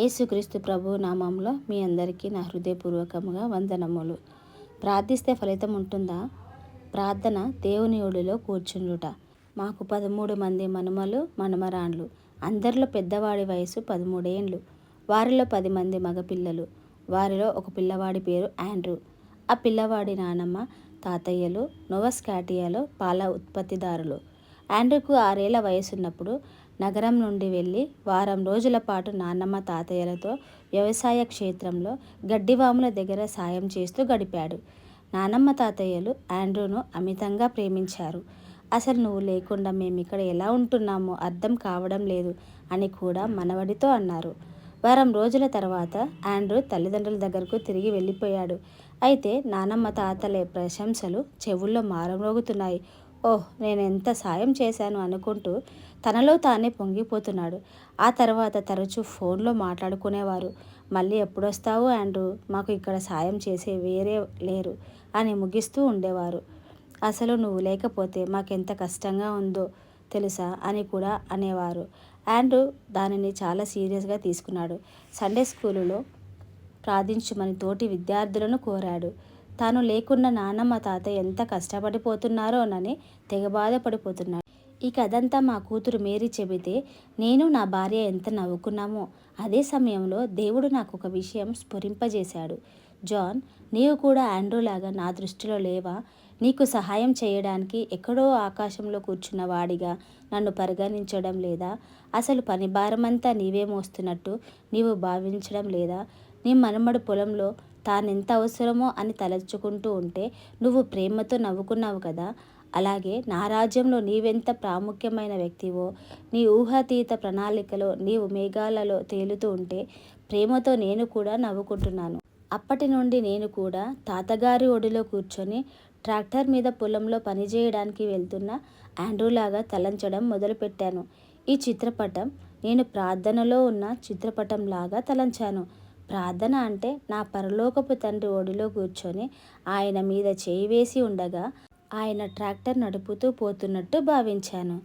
యేసుక్రీస్తు ప్రభు నామంలో మీ అందరికీ నా హృదయపూర్వకముగా వందనములు. ప్రార్థిస్తే ఫలితం ఉంటుందా? ప్రార్థన దేవుని ఒడిలో కూర్చుండుట. మాకు పదమూడు మంది మనుమలు మనమరాండ్లు. అందరిలో పెద్దవాడి వయసు పదమూడేండ్లు వారిలో పది మంది మగపిల్లలు. వారిలో ఒక పిల్లవాడి పేరు ఆండ్రూ. ఆ పిల్లవాడి నానమ్మ తాతయ్యలు నోవస్కాటియాలో పాల ఉత్పత్తిదారులు. ఆండ్రూకు ఆరేళ్ళ వయసున్నప్పుడు నగరం నుండి వెళ్ళి వారం రోజుల పాటు నాన్నమ్మ తాతయ్యలతో వ్యవసాయ క్షేత్రంలో గడ్డివాముల దగ్గర సాయం చేస్తూ గడిపాడు. నానమ్మ తాతయ్యలు ఆండ్రూను అమితంగా ప్రేమించారు. అసలు నువ్వు లేకుండా మేము ఇక్కడ ఎలా ఉంటున్నామో అర్థం కావడం లేదు అని కూడా మనవడితో అన్నారు. వారం రోజుల తర్వాత ఆండ్రూ తల్లిదండ్రుల దగ్గరకు తిరిగి వెళ్ళిపోయాడు. అయితే నానమ్మ తాతలే ప్రశంసలు చెవుల్లో మారమోగుతున్నాయి ఓహ్ నేను ఎంత సాయం చేశాను అనుకుంటూ తనలో తానే పొంగిపోతున్నాడు. ఆ తర్వాత తరచూ ఫోన్లో మాట్లాడుకునేవారు. మళ్ళీ ఎప్పుడొస్తావు అండ్ మాకు ఇక్కడ సాయం చేసే వేరే లేరు అని ముగిస్తూ ఉండేవారు. అసలు నువ్వు లేకపోతే మాకెంత కష్టంగా ఉందో తెలుసా? అని కూడా అనేవారు. అండ్ దానిని చాలా సీరియస్గా తీసుకున్నాడు. సండే స్కూలులో ప్రార్థించమని తోటి విద్యార్థులను కోరాడు. తాను లేకున్న నాన్నమ్మ తాత ఎంత కష్టపడిపోతున్నారోనని తెగ బాధపడిపోతున్నాడు ఈ కథంతా మా కూతురు మేరీ చెబితే నేను నా భార్య ఎంత నవ్వుకున్నామో అదే సమయంలో దేవుడు నాకు ఒక విషయం స్ఫురింపజేశాడు. జాన్ నీవు కూడా ఆండ్రూలాగా నా దృష్టిలో లేవా? నీకు సహాయం చేయడానికి ఎక్కడో ఆకాశంలో కూర్చున్న వాడిగా నన్ను పరిగణించడం లేదా? అసలు పని భారమంతా నీవే మోస్తున్నట్టు నీవు భావించడం లేదా? నీ మనమడు పొలంలో తానెంత అవసరమో అని తలచుకుంటూ ఉంటే నువ్వు ప్రేమతో నవ్వుకున్నావు కదా. అలాగే నా రాజ్యంలో నీవెంత ప్రాముఖ్యమైన వ్యక్తివో నీ ఊహాతీత ప్రణాళికలో నీవు మేఘాలలో తేలుతూ ఉంటే ప్రేమతో నేను కూడా నవ్వుకుంటున్నాను. అప్పటి నుండి నేను కూడా తాతగారి ఒడిలో కూర్చొని ట్రాక్టర్ మీద పొలంలో పనిచేయడానికి వెళ్తున్న ఆండ్రూలాగా తలంచడం మొదలుపెట్టాను. ఈ చిత్రపటం నేను ప్రార్థనలో ఉన్న చిత్రపటంలాగా తలంచాను. ప్రార్థన అంటే నా పరలోకపు తండ్రి ఒడిలో కూర్చొని ఆయన మీద చేయి వేసి ఉండగా ఆయన ట్రాక్టర్ నడుపుతూ పోతున్నట్టు భావించాను.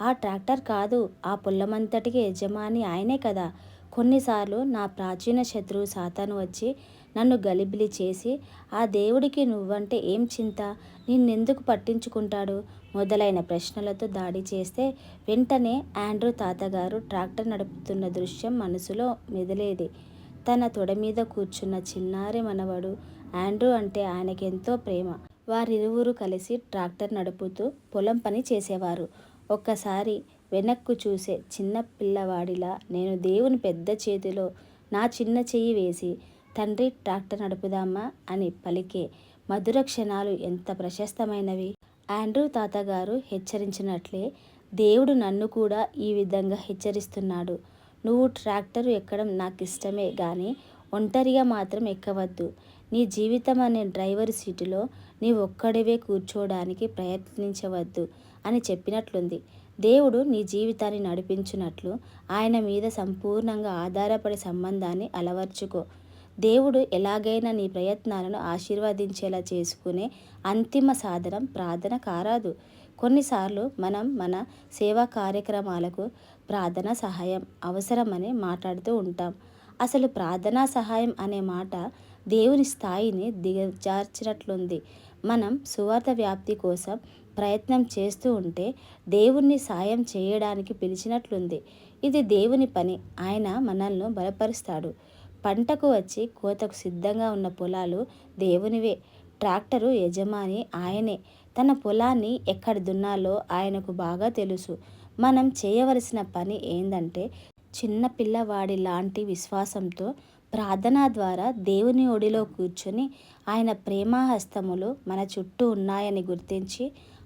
ఆ ట్రాక్టర్ కాదు ఆ పొల్లమంతటికి యజమాని ఆయనే కదా. కొన్నిసార్లు నా ప్రాచీన శత్రువు సాతాను వచ్చి నన్ను గలిబిలి చేసి ఆ దేవుడికి నువ్వంటే ఏం చింత? నిన్నెందుకు పట్టించుకుంటాడు? మొదలైన ప్రశ్నలతో దాడి చేస్తే వెంటనే ఆండ్రూ తాతగారు ట్రాక్టర్ నడుపుతున్న దృశ్యం మనసులో మెదిలేది. తన తొడ మీద కూర్చున్న చిన్నారి మనవడు ఆండ్రూ అంటే ఆయనకెంతో ప్రేమ. వారిరువురు కలిసి ట్రాక్టర్ నడుపుతూ పొలం పని చేసేవారు. ఒక్కసారి వెనక్కు చూసే చిన్న పిల్లవాడిలా నేను దేవుని పెద్ద చేతిలో నా చిన్న చెయ్యి వేసి తండ్రి ట్రాక్టర్ నడుపుదామా? అని పలికే మధుర క్షణాలు ఎంత ప్రశస్తమైనవి. ఆండ్రూ తాతగారు హెచ్చరించినట్లే దేవుడు నన్ను కూడా ఈ విధంగా హెచ్చరిస్తున్నాడు. నువ్వు ట్రాక్టర్ ఎక్కడం నాకు ఇష్టమే కానీ ఒంటరిగా మాత్రం ఎక్కవద్దు. నీ జీవితం అనే డ్రైవర్ సీటులో నీ ఒక్కడివే కూర్చోవడానికి ప్రయత్నించవద్దు అని చెప్పినట్లుంది. దేవుడు నీ జీవితాన్ని నడిపించినట్లు ఆయన మీద సంపూర్ణంగా ఆధారపడి సంబంధాన్ని అలవర్చుకో. దేవుడు ఎలాగైనా నీ ప్రయత్నాలను ఆశీర్వదించేలా చేసుకునే అంతిమ సాధనం ప్రార్థన కారాదు. కొన్నిసార్లు మనం మన సేవా కార్యక్రమాలకు ప్రార్థన సహాయం అవసరమని మాట్లాడుతూ ఉంటాం. అసలు ప్రార్థనా సహాయం అనే మాట దేవుని స్థాయిని దిగజార్చినట్లుంది. మనం సువార్త వ్యాప్తి కోసం ప్రయత్నం చేస్తూ ఉంటే దేవుణ్ణి సాయం చేయడానికి పిలిచినట్లుంది. ఇది దేవుని పని. ఆయన మనల్ని బలపరుస్తాడు. పంటకు వచ్చి కోతకు సిద్ధంగా ఉన్న పొలాలు దేవునివే. ట్రాక్టరు యజమాని ఆయనే. తన పొలాన్ని ఎక్కడ దున్నాలో ఆయనకు బాగా తెలుసు. మనం చేయవలసిన పని ఏందంటే చిన్న పిల్లవాడి లాంటి విశ్వాసంతో ప్రార్థన ద్వారా దేవుని ఒడిలో కూర్చొని ఆయన ప్రేమాహస్తములు మన చుట్టూ ఉన్నాయని గుర్తించి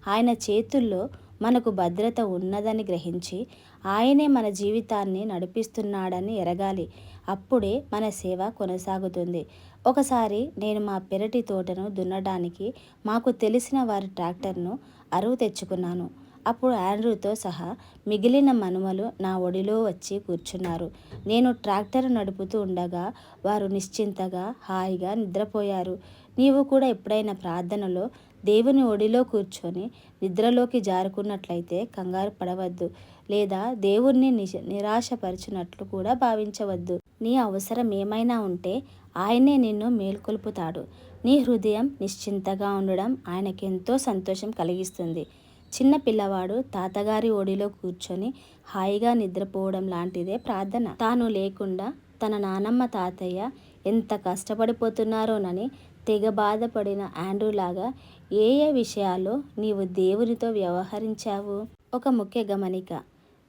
ఆయన చేతుల్లో మనకు భద్రత ఉన్నదని గ్రహించి ఆయనే మన జీవితాన్ని నడిపిస్తున్నాడని ఎరగాలి. అప్పుడే మన సేవ కొనసాగుతుంది. ఒకసారి నేను మా పెరటి తోటను దున్నడానికి మాకు తెలిసిన వారి ట్రాక్టర్ను అరువు తెచ్చుకున్నాను. అప్పుడు ఆండ్రూతో సహా మిగిలిన మనుమలు నా ఒడిలో వచ్చి కూర్చున్నారు. నేను ట్రాక్టర్ నడుపుతూ ఉండగా వారు నిశ్చింతగా హాయిగా నిద్రపోయారు. నీవు కూడా ఎప్పుడైనా ప్రార్థనలో దేవుని ఒడిలో కూర్చొని నిద్రలోకి జారుకున్నట్లయితే కంగారు పడవద్దు లేదా దేవుణ్ణి నిశ నిరాశపరిచినట్లు కూడా భావించవద్దు. నీ అవసరం ఏమైనా ఉంటే ఆయనే నిన్ను మేల్కొల్పుతాడు. నీ హృదయం నిశ్చింతగా ఉండడం ఆయనకెంతో సంతోషం కలిగిస్తుంది. చిన్న పిల్లవాడు తాతగారి ఒడిలో కూర్చొని హాయిగా నిద్రపోవడం లాంటిదే ప్రార్థన. తాను లేకుండా తన నానమ్మ తాతయ్య ఎంత కష్టపడిపోతున్నారోనని తెగ బాధపడిన ఆండ్రూలాగా ఏ ఏ విషయాల్లో నీవు దేవునితో వ్యవహరించావు? ఒక ముఖ్య గమనిక.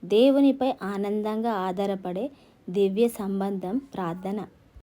దేవునిపై ఆనందంగా ఆధారపడే దివ్య సంబంధం ప్రార్థన.